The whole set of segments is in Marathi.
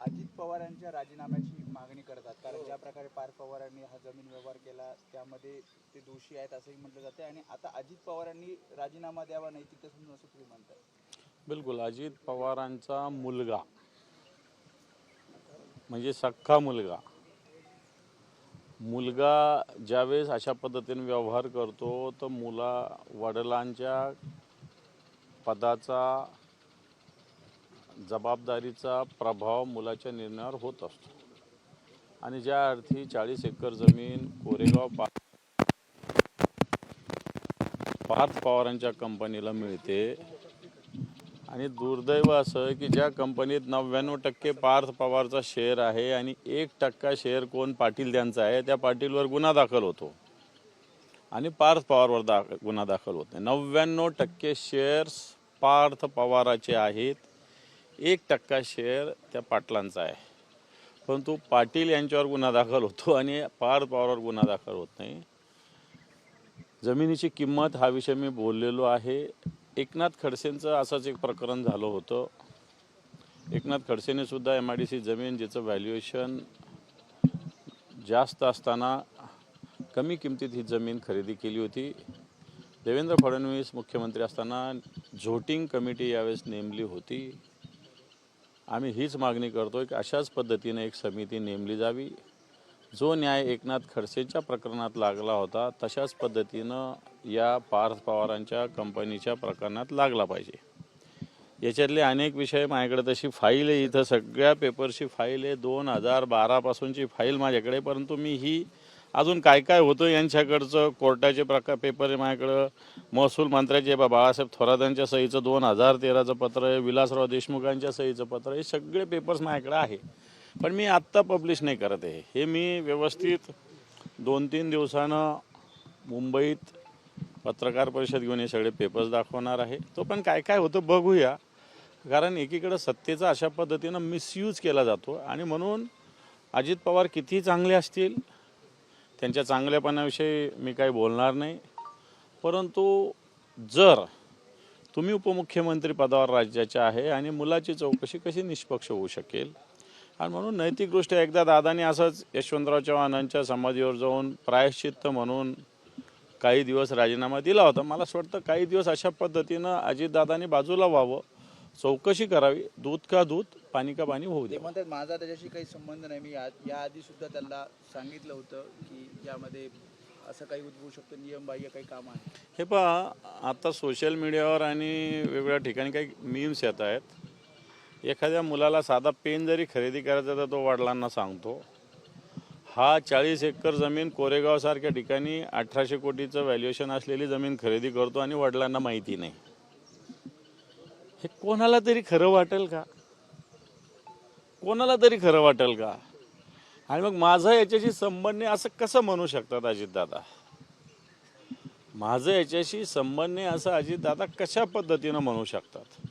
अजित पवारांच्या राजीनाम्याची मागणी करतात. कारण ज्या प्रकारे पार्थ पवारांनी हा जमीन व्यवहार केला त्यामध्ये ते दोषी आहेत असंही म्हटलं जाते आणि आता अजित पवारांनी राजीनामा द्यावा नाही तिथे समजून असं तुम्ही म्हणताय. बिलकुल. अजित पवारांचा मुलगा म्हणजे सख्खा मुलगा. मुलगा ज्यावेळेस अशा पद्धतीने व्यवहार करतो तर मुला वडिलांच्या पदाचा जबाबदारीचा प्रभाव मुलाच्या निर्णयावर होत असतो. आणि ज्या अर्थी चाळीस एकर जमीन कोरेगाव पा पार्थ पवारांच्या कंपनीला मिळते. आणि दुर्दैव असं की ज्या कंपनीत नव्याण्णव टक्के पार्थ पवारचा शेअर आहे आणि एक टक्का शेअर कोण पाटील त्यांचा आहे त्या पाटीलवर गुन्हा दाखल होतो. आणि पार्थ पवारवर दा गुन्हा दाखल होत नाही नव्याण्णव टक्के शेअर्स पार्थ पवाराचे आहेत. एक टक्का शेअर त्या पाटलांचा आहे. परंतु पाटील यांच्यावर गुन्हा दाखल होतो आणि पार पॉवरवर गुन्हा दाखल होत नाही. जमिनीची किंमत हा विषय मी बोललेलो आहे. एकनाथ खडसेंचं असंच एक प्रकरण झालं होतं. एकनाथ खडसेने सुद्धा एम आय डी सी जमीन जिचं व्हॅल्युएशन जास्त असताना कमी किमतीत ही जमीन खरेदी केली होती. देवेंद्र फडणवीस मुख्यमंत्री असताना झोटिंग कमिटी यावेळेस नेमली होती. आम्ही हीच मागणी करतो की अशाच पद्धतीने एक समिती नेमली जावी. जो न्याय एकनाथ खडसेंच्या प्रकरणात लागला होता तशाच पद्धतीनं या पार्थ पवारांच्या कंपनीच्या प्रकरणात लागला पाहिजे. याच्यातले अनेक विषय माझ्याकडे तशी फाईल आहे इथं सगळ्या पेपरची फाईल आहे दोन हजार बारापासूनची फाईल माझ्याकडे परंतु मी ही अजून काय काय होतं यांच्याकडचं? कोर्टाचे प्रकार पेपर आहे माझ्याकडं. महसूल मंत्र्याचे बा बाळासाहेब थोरातांच्या सहीचं दोन हजार तेराचं पत्र आहे. विलासराव देशमुखांच्या सहीचं पत्र हे सगळे पेपर्स माझ्याकडे आहे. पण मी आत्ता पब्लिश नाही करत आहे. हे मी व्यवस्थित दोन तीन दिवसानं मुंबईत पत्रकार परिषद घेऊन हे सगळे पेपर्स दाखवणार आहे. तो पण काय काय होतं बघूया. कारण एकीकडं सत्तेचा अशा पद्धतीनं मिसयूज केला जातो. आणि म्हणून अजित पवार किती चांगले असतील? त्यांच्या चांगल्यापणाविषयी मी काही बोलणार नाही. परंतु जर तुम्ही उपमुख्यमंत्री पदावर राज्याच्या आहे आणि मुलाची चौकशी कशी निष्पक्ष होऊ शकेल? आणि म्हणून नैतिकदृष्ट्या एकदा दादानी असंच यशवंतराव चव्हाणांच्या समाधीवर जाऊन प्रायश्चित्त म्हणून काही दिवस राजीनामा दिला होता. मला असं वाटतं काही दिवस अशा पद्धतीनं अजितदादांनी बाजूला व्हावं. चौकशी करावी. दूध का दूध? पाणी का पाणी होऊ दे म्हणतात माझा त्याच्याशी काही संबंध नाही. मी या- याआधी सुद्धा त्यांना सांगितलं होतं की यामध्ये असं काही उद्भवू शकतं नियमबाह्य काही काम आहे. हे पहा आता सोशल मीडियावर आणि वेगवेगळ्या ठिकाणी काही मीम्स येत आहेत. एखाद्या मुलाला साधा पेन जरी खरेदी करायचा तर तो वडिलांना सांगतो हा चाळीस एकर जमीन कोरेगावसारख्या ठिकाणी अठराशे कोटीचं व्हॅल्युएशन असलेली जमीन खरेदी करतो आणि वडिलांना माहिती नाही. हे कोणाला तरी खरं वाटेल का? कोणाला तरी खरं वाटेल का? आणि मग माझा याच्याशी संबंध नाही असं कसं म्हणू शकतात अजितदादा माझं याच्याशी संबंध नाही असं अजितदादा कशा पद्धतीनं म्हणू शकतात?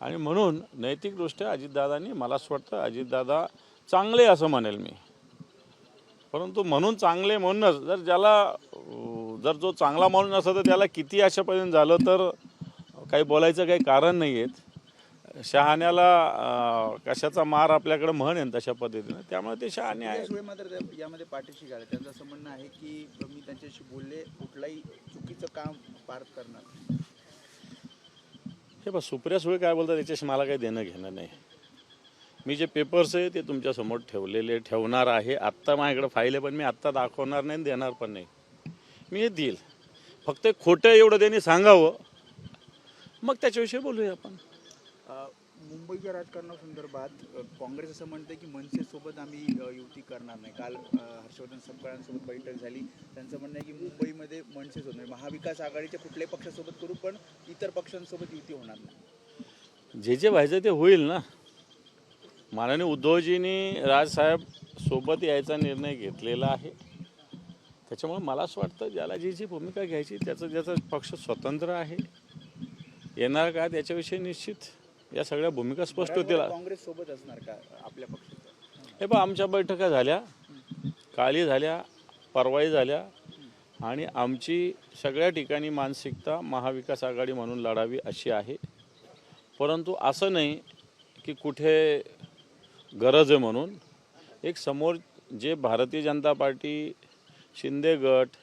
आणि म्हणून नैतिकदृष्ट्या अजितदादांनी मला असं वाटतं अजितदादा चांगले असं म्हणेल मी. परंतु म्हणून चांगले म्हणूनच जर ज्याला जर जो चांगला म्हणून असं तर त्याला किती अशापर्यंत झालं तर काही बोलायचं काही कारण नाही आहेत शहाण्याला कशाचा मार आपल्याकडे म्हण आहे तशा पद्धतीनं. त्यामुळे ते शहाणे आहे मात्र यामध्ये पाठीशी घालत त्यांचं असं म्हणणं आहे की मी त्यांच्याशी बोलले कुठलाही चुकीचं काम पार्थ करणार हे बघ सुप्रिया सुळे काय बोलतात त्याच्याशी मला काही देणं घेणं नाही. मी जे पेपर्स आहे ते तुमच्यासमोर ठेवलेले ठेवणार आहे. आत्ता माझ्याकडे फाईल आहे पण मी आत्ता दाखवणार नाही देणार पण नाही. मी हे देईल फक्त खोटं एवढं त्यांनी सांगावं. मग त्याच्याविषयी बोलूया आपण. मुंबईच्या राजकारणासंदर्भात काँग्रेस असं म्हणते की मनसेसोबत आम्ही युती करणार नाही. काल हर्षवर्धन सपकाळांसोबत बैठक झाली. त्यांचं म्हणणं आहे की मुंबईमध्ये मनसेसोबत म्हणजे महाविकास आघाडीच्या कुठल्याही पक्षासोबत करू पण इतर पक्षांसोबत युती होणार नाही. जे जे व्हायचं ते होईल ना. माननीय उद्धवजींनी राजसाहेब सोबत यायचा निर्णय घेतलेला आहे. त्याच्यामुळे मला असं वाटतं ज्याला जी जी भूमिका घ्यायची त्याचं ज्याचा पक्ष स्वतंत्र आहे. येणार का त्याच्याविषयी निश्चित या सगळ्या भूमिका स्पष्ट होतील काँग्रेस सोबत असणार का आपल्या हे बा आमच्या बैठका झाल्या काली झाल्या परवाई झाल्या आणि आमची सगळ्या ठिकाणी मानसिकता महाविकास आघाडी म्हणून लढावी अशी आहे. परंतु असं नाही की कुठे गरज आहे म्हणून. एक समोर जे भारतीय जनता पार्टी शिंदे गट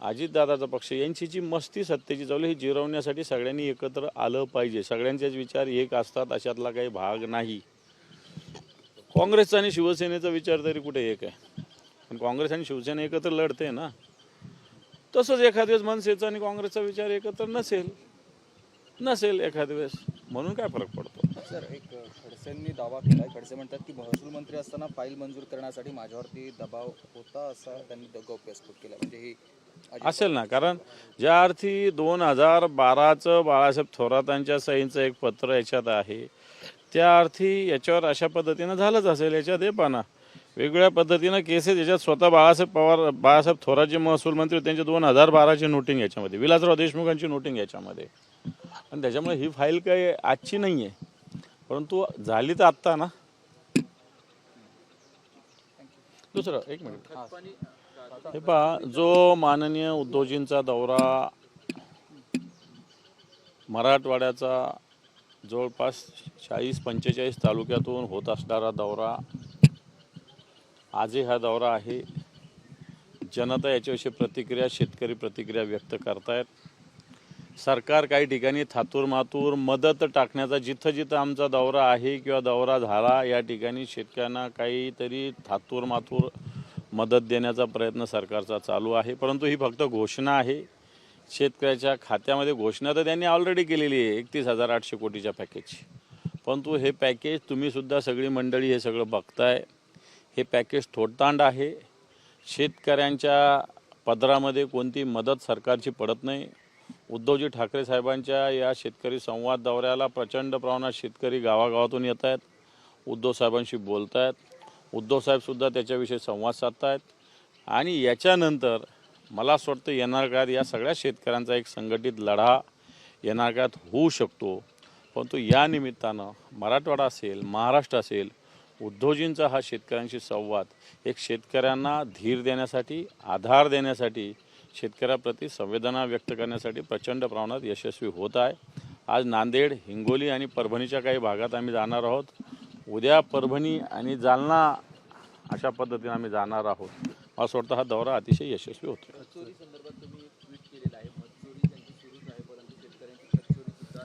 अजितदादाचा पक्ष यांची जी मस्ती सत्तेची चालू ही जिरवण्यासाठी सगळ्यांनी एकत्र आलं पाहिजे. सगळ्यांचेच विचार एक असतात अशातला काही भाग नाही. काँग्रेसचा आणि शिवसेनेचा विचार तरी कुठे एक आहे? पण काँग्रेस आणि शिवसेना एकत्र लढते ना. तसंच एखाद्या वेळेस मनसेचा आणि काँग्रेसचा विचार एकत्र नसेल नसेल एखाद्या वेळेस म्हणून काय फरक पडतो? सर एक खडसेंनी दावा केला खडसे म्हणतात की महसूल मंत्री असताना फाईल मंजूर करण्यासाठी माझ्यावरती दबाव होता असा त्यांनी गौप्यस्फोट केला. म्हणजे ही असेल ना? कारण ज्या अर्थी दोन हजार बाराचं बाळासाहेब थोरातांच्या सहींचं एक पत्र याच्यात आहे त्या अर्थी याच्यावर अशा पद्धतीनं झालंच असेल याच्यात हे पाना वेगवेगळ्या पद्धतीनं केसेस याच्यात स्वतः बाळासाहेब पवार बाळासाहेब थोरात जे महसूल मंत्री होते, त्यांचे दोन हजार बाराची नोटिंग याच्यामध्ये विलासराव देशमुखांची नोटिंग याच्यामध्ये. आणि त्याच्यामुळे ही फाईल काही आजची नाही आहे परंतु झाली तर आत्ता ना. दुसरं एक मिनिट. हे पहा जो माननीय उद्धवजींचा दौरा मराठवाड्याचा जवळपास चाळीस पंचेचाळीस तालुक्यातून होत असणारा दौरा आजही हा दौरा आहे. जनता याच्याविषयी प्रतिक्रिया शेतकरी प्रतिक्रिया व्यक्त करतायत. सरकार काही ठिकाणी थातूरमातूर मदत टाकण्याचा जिथं जिथं आमचा दौरा आहे किंवा दौरा झाला या ठिकाणी शेतकऱ्यांना काहीतरी थातूर मातूर मदत देण्याचा प्रयत्न सरकारचा चालू आहे. परंतु ही फक्त घोषणा आहे. शेतकऱ्याच्या खात्यामध्ये घोषणा तर त्यांनी ऑलरेडी केलेली आहे एकतीस हजार आठशे कोटीच्या पॅकेजची परंतु हे पॅकेज तुम्हीसुद्धा सगळी मंडळी हे सगळं बघताय. हे पॅकेज थोडतांड आहे. शेतकऱ्यांच्या पदरामध्ये कोणती मदत सरकारची पडत नाही. उद्धवजी ठाकरे साहेबांच्या या शेतकरी संवाद दौऱ्याला प्रचंड प्रमाणात शेतकरी गावागावातून येत आहेत उद्धव साहेबांशी बोलत आहेत उद्धवसाहेबसुद्धा त्याच्याविषयी संवाद साधत आहेत आणि याच्यानंतर मला असं वाटतं येणार काळात या सगळ्या शेतकऱ्यांचा एक संघटित लढा येणार काळात होऊ शकतो. परंतु या निमित्तानं मराठवाडा असेल महाराष्ट्र असेल उद्धवजींचा हा शेतकऱ्यांशी संवाद एक शेतकऱ्यांना धीर देण्यासाठी आधार देण्यासाठी शेतकऱ्याप्रती संवेदना व्यक्त करण्यासाठी प्रचंड प्रमाणात यशस्वी होत आहे. आज नांदेड हिंगोली आणि परभणीच्या काही भागात आम्ही जाणार आहोत. उद्या परभणी आणि जालना अशा पद्धतीने आम्ही जाणार आहोत. मला असं वाटतं हा दौरा अतिशय यशस्वी होतो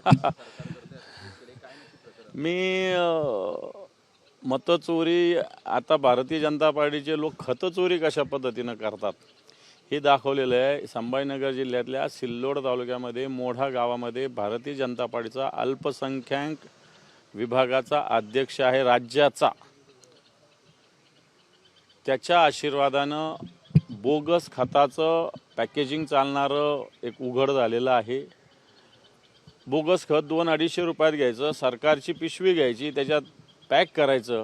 मी मतचोरी आता भारतीय जनता पार्टीचे लोक खतचोरी कशा पद्धतीनं करतात हे दाखवलेलं आहे. संभाजीनगर जिल्ह्यातल्या सिल्लोड तालुक्यामध्ये मोढा गावामध्ये भारतीय जनता पार्टीचा अल्पसंख्याक विभागाचा अध्यक्ष आहे राज्याचा. त्याच्या आशीर्वादानं बोगस खताचं पॅकेजिंग चालणारं एक उघड झालेलं आहे. बोगस खत दोन अडीचशे रुपयात घ्यायचं सरकारची पिशवी घ्यायची त्याच्यात पॅक करायचं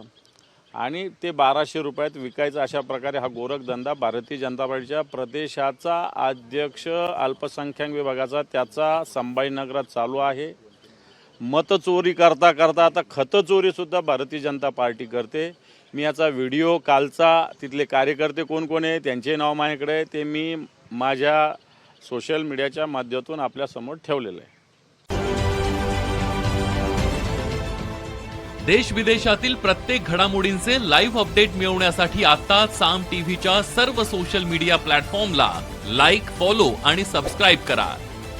आणि ते बाराशे रुपयात विकायचं अशा प्रकारे हा गोरखधंदा भारतीय जनता पार्टीच्या प्रदेशाचा अध्यक्ष अल्पसंख्याक विभागाचा त्याचा संभाजीनगरात चालू आहे. मतचोरी करता करता आता खतचोरीसुद्धा भारतीय जनता पार्टी करते. मी याचा व्हिडिओ कालचा तिथले कार्यकर्ते कोण कोण आहे त्यांचे नाव माझ्याकडे आहे ते मी माझ्या सोशल मीडियाच्या माध्यमातून आपल्यासमोर ठेवलेलं आहे. देश विदेशातील प्रत्येक घडामोडींचे लाईव्ह अपडेट मिळवण्यासाठी आता साम टीव्हीच्या सर्व सोशल मीडिया प्लॅटफॉर्मला लाईक फॉलो आणि सबस्क्राईब करा.